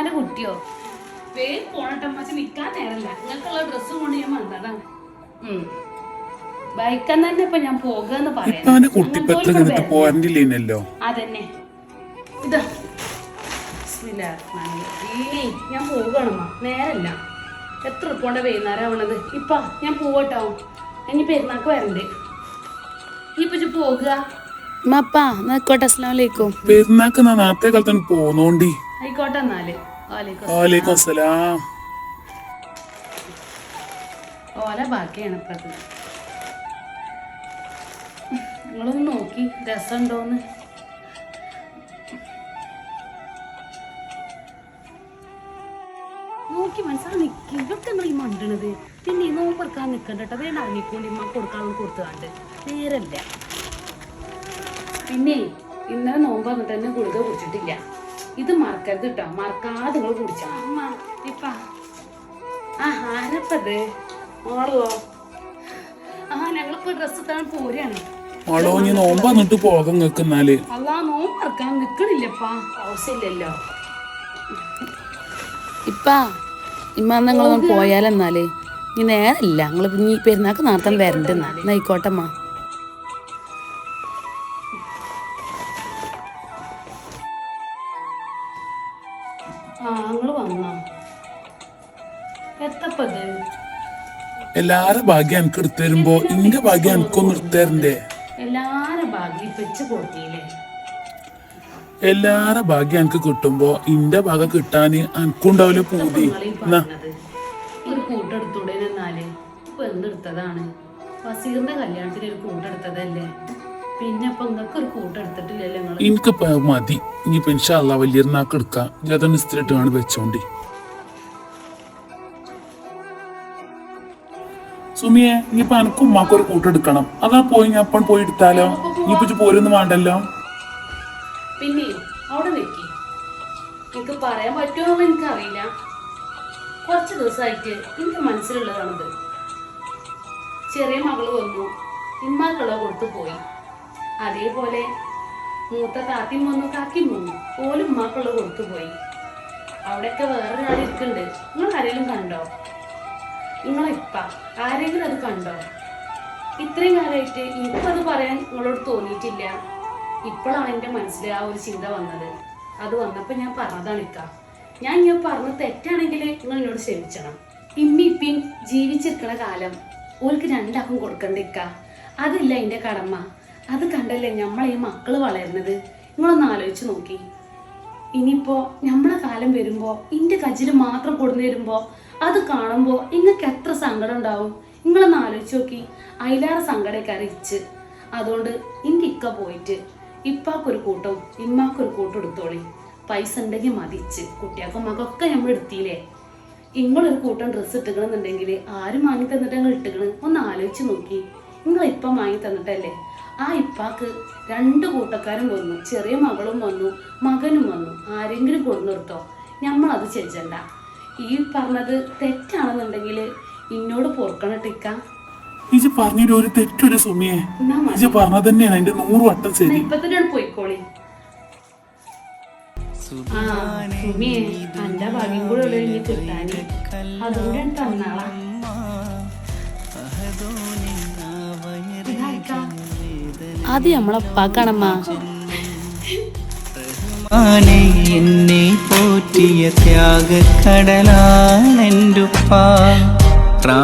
ഉമ്മാന്റെ കുട്ടിയോ? വേഗം പോണട്ടമ്മച്ച് നിക്കാൻ നേരല്ല. നിങ്ങൾക്കുള്ള ഡ്രസ്സ് കൊണ്ട് ഞാൻ വന്നതാണ്. ബൈക്കാൻ തന്നെ ഇപ്പൊ ഞാൻ പോകാന്ന് പറയാം. അതന്നെ. ഇതാ. ഞാൻ പോകണമ്മ നേരല്ല. എത്ര ഉപ്പോണ്ട വൈകുന്നേരം ആവണത്? ഇപ്പ ഞാൻ പോവട്ടോ. ഇനി പെരുന്നാക്ക് വരണ്ടേ. ഇപ്പൊ പോകുക പെരുന്നാക്ക് നാളത്തെ നേരത്തെ കാലത്ത് പോന്നോണ്ടി? ആയിക്കോട്ടെ എന്നാൽ വാലേക്കും വാലേക്കും അസ്സലാം. ഓല ബാക്കിയാണ് ഇപ്പത് നിങ്ങളൊന്ന് നോക്കി രസമുണ്ടോന്ന്. നോക്കി നിങ്ങൾ ഈ മണ്ടണത്. പിന്നെ ഈ നോമ്പെടുക്കാൻ നിൽക്കണ്ട കേട്ടോ വേണ്ട ഇറങ്ങിക്കൊണ്ട് ഇമ്മ കൊടുക്കാനുള്ള കൊടുത്തുകാണ്ട് നേരല്ല പിന്നെ ഇന്നലെ നോമ്പ് വന്നിട്ട് തന്നെ ഗുളിക കുടിച്ചിട്ടില്ല. ഇത് മറക്കരുത് കേട്ടോ മറക്കാതെ നിങ്ങൾ കുടിച്ചാ ഇപ്പ ആ ആരപ്പത് മോളോ ആ ഞങ്ങളിപ്പോ ഡ്രസ്സ് താൻ പോരാണ്. നീ നോമ്പ് എന്നിട്ട് പോകാൻ അല്ലാ നോമ്പ് മറക്കാൻ നിക്കണില്ലപ്പാ. ആവശ്യമില്ലല്ലോ. ഇപ്പാ ഇമ്മ നിങ്ങളൊന്ന് പോയാലെന്നാൽ. ഇനി നേരല്ല. നിങ്ങൾ ഇനി പെരുന്നാക്ക് നടത്താൻ വരണ്ടെന്നാ. നയിക്കോട്ടമ്മ നിങ്ങൾ വന്നോ? എത്തപ്പത്? എല്ലാരും ഭാഗ്യം എനിക്ക് എടുത്തു തരുമ്പോ ഇന്റെ ഭാഗ്യം എനിക്കൊന്ന് എടുത്തേരണ്ടേ എല്ലാരും ഭാഗ്യം വെച്ച് കൊടുത്തില്ലേ എല്ലാരെ ഭാഗ്യം എനിക്ക് കിട്ടുമ്പോ ഇന്റെ ഭാഗം കിട്ടാന് എനിക്കുണ്ടാവില്ല പൂതി. ഒരു കൂട്ടെടുത്തൂടെ എന്നാൽ? ഇപ്പൊ എന്തെടുത്തതാണ്? വസീറിന്റെ കല്യാണത്തിന് ഒരു കൂട്ടെടുത്തതല്ലേ നിങ്ങൾ? മതി. ഇനി ഇൻഷാല്ല വലിയൊരുന്നാക്ക് എടുക്കാം. ജത നിസ്തിരിട്ട് കാണി വെച്ചോണ്ടി. സുമിയെ ഇനിയിപ്പോ എനക്ക് ഉമ്മാക്ക് ഒരു കൂട്ടെടുക്കണം അതാ പോയി ഞാൻ അപ്പം പോയി എടുത്താലോ? ഇനിയിപ്പോ പോരൊന്നും വേണ്ടല്ലോ? പിന്നെ അവിടെ നിൽക്കി എനിക്ക് പറയാൻ പറ്റുമോ എനിക്കറിയില്ല. കുറച്ച് ദിവസമായിട്ട് എനിക്ക് മനസ്സിലുള്ളതാണത്. ചെറിയ മകൾ വന്നു. ഇമ്മാക്കളോ കൊടുത്തു പോയി. അതേപോലെ മൂത്ത താത്തിയും വന്നു. കാക്കിയും വന്നു. ഓലും ഉമ്മാക്കുള്ള കൊടുത്തു പോയി അവിടെയൊക്കെ വേറൊരാൾ ഇരിക്കുന്നുണ്ട്. നിങ്ങൾ ആരെങ്കിലും കണ്ടോ? നിങ്ങളിപ്പ ആരെങ്കിലും അത് കണ്ടോ? ഇത്രയും കാലമായിട്ട് എനിക്കത് പറയാൻ നിങ്ങളോട് തോന്നിയിട്ടില്ല. ഇപ്പോഴാണ് എന്റെ മനസ്സിൽ ആ ഒരു ചിന്ത വന്നത്. അത് വന്നപ്പോൾ ഞാൻ പറഞ്ഞതാണ് ഇക്ക. ഞാൻ ഞാൻ പറഞ്ഞ തെറ്റാണെങ്കിൽ നിങ്ങൾ എന്നോട് ക്ഷമിച്ചണം. ഇമ്മി ഇപ്പിയും ജീവിച്ചിരിക്കണ കാലം ഓൾക്ക് രണ്ടാക്കും കൊടുക്കണ്ട ഇക്ക? അതില്ല എന്റെ കടമ. അത് കണ്ടല്ലേ നമ്മളെ ഈ മക്കൾ വളരുന്നത്? നിങ്ങളൊന്ന് ആലോചിച്ച് നോക്കി. ഇനിയിപ്പോ നമ്മളെ കാലം വരുമ്പോ ഇന്റെ കജിൽ മാത്രം കൊടുന്നു വരുമ്പോ അത് കാണുമ്പോ നിങ്ങൾക്ക് എത്ര സങ്കടം ഉണ്ടാവും? നിങ്ങളൊന്ന് ആലോചിച്ച് നോക്കി. അയിലാറ് സങ്കടമൊക്കെ അറിയിച്ച് അതുകൊണ്ട് ഇന്റെ ഇക്ക പോയിട്ട് ഇപ്പാക്കൊരു കൂട്ടം ഇമ്മാക്കൊരു കൂട്ടം എടുത്തോളി. പൈസ ഉണ്ടെങ്കിൽ മതിച്ച് കുട്ടിയാക്കും മകൊക്കെ നമ്മൾ എടുത്തില്ലേ നിങ്ങളൊരു കൂട്ടം ഡ്രസ്സ് ഇട്ടുകണെന്നുണ്ടെങ്കിൽ ആരും വാങ്ങി തന്നിട്ട് ഞങ്ങൾ ഇട്ടുകണ് ഒന്ന് ആലോചിച്ച് നോക്കി. നിങ്ങൾ ഇപ്പം വാങ്ങി തന്നിട്ടല്ലേ? ആ ഇപ്പാക്ക് രണ്ട് കൂട്ടക്കാരും വന്നു. ചെറിയ മകളും വന്നു. മകനും വന്നു. ആരെങ്കിലും കൊടുന്നിർത്തോ നമ്മളത് ചെയ്യണ്ട ഈ പറഞ്ഞത് തെറ്റാണെന്നുണ്ടെങ്കിൽ ഇന്നോട് പൊറുക്കണം ടിക്ക. ഇജ് പറഞ്ഞൊരു ഒരു തെറ്റൊരു സുമിയെ. ഇജ് പറഞ്ഞത് തന്നെയാണ്. അതിന്റെ നൂറ് വട്ടം ശരി. ഇപ്പൊ തന്നെ പോയിക്കോളി. ആ സുമിയെ എന്റെ ഭാഗ്യം കൂടെ ഉള്ളു കിട്ടാന്. തന്നാളാ. ആദ്യം നമ്മളപ്പാക്കാണമ്മ ആനെ എന്നെ പോറ്റിയ ത്യാഗക്കടലാണെന്റുപ്പ പ്രാ